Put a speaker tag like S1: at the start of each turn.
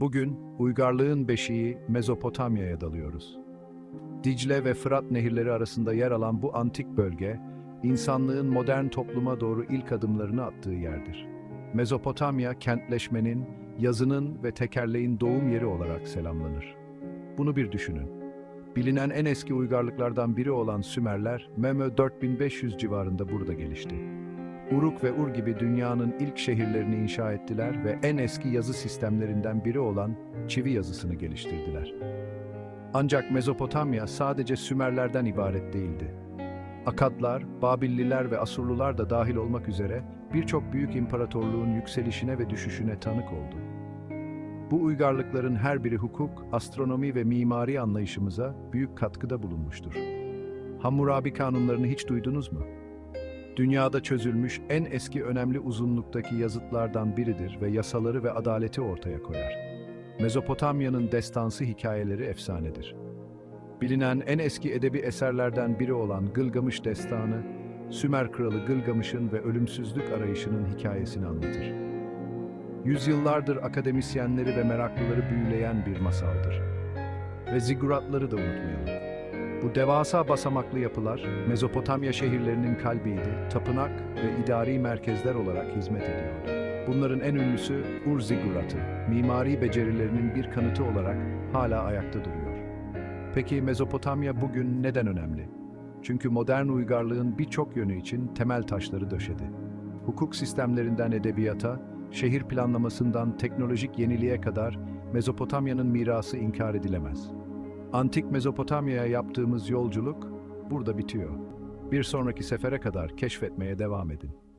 S1: Bugün uygarlığın beşiği Mezopotamya'ya dalıyoruz. Dicle ve Fırat nehirleri arasında yer alan bu antik bölge, insanlığın modern topluma doğru ilk adımlarını attığı yerdir. Mezopotamya, kentleşmenin, yazının ve tekerleğin doğum yeri olarak selamlanır. Bunu bir düşünün. Bilinen en eski uygarlıklardan biri olan Sümerler, Meme 4500 civarında burada gelişti. Uruk ve Ur gibi dünyanın ilk şehirlerini inşa ettiler ve en eski yazı sistemlerinden biri olan çivi yazısını geliştirdiler. Ancak Mezopotamya sadece Sümerlerden ibaret değildi. Akadlar, Babilliler ve Asurlular da dahil olmak üzere birçok büyük imparatorluğun yükselişine ve düşüşüne tanık oldu. Bu uygarlıkların her biri hukuk, astronomi ve mimari anlayışımıza büyük katkıda bulunmuştur. Hammurabi kanunlarını hiç duydunuz mu? Dünyada çözülmüş en eski önemli uzunluktaki yazıtlardan biridir ve yasaları ve adaleti ortaya koyar. Mezopotamya'nın destansı hikayeleri efsanedir. Bilinen en eski edebi eserlerden biri olan Gılgamış Destanı, Sümer kralı Gılgamış'ın ve ölümsüzlük arayışının hikayesini anlatır. Yüzyıllardır akademisyenleri ve meraklıları büyüleyen bir masaldır. Ve ziguratları da unutmayalım. Bu devasa basamaklı yapılar, Mezopotamya şehirlerinin kalbiydi, tapınak ve idari merkezler olarak hizmet ediyordu. Bunların en ünlüsü Ur Ziguratı, mimari becerilerinin bir kanıtı olarak hala ayakta duruyor. Peki Mezopotamya bugün neden önemli? Çünkü modern uygarlığın birçok yönü için temel taşları döşedi. Hukuk sistemlerinden edebiyata, şehir planlamasından teknolojik yeniliğe kadar Mezopotamya'nın mirası inkar edilemez. Antik Mezopotamya'ya yaptığımız yolculuk burada bitiyor. Bir sonraki sefere kadar keşfetmeye devam edin.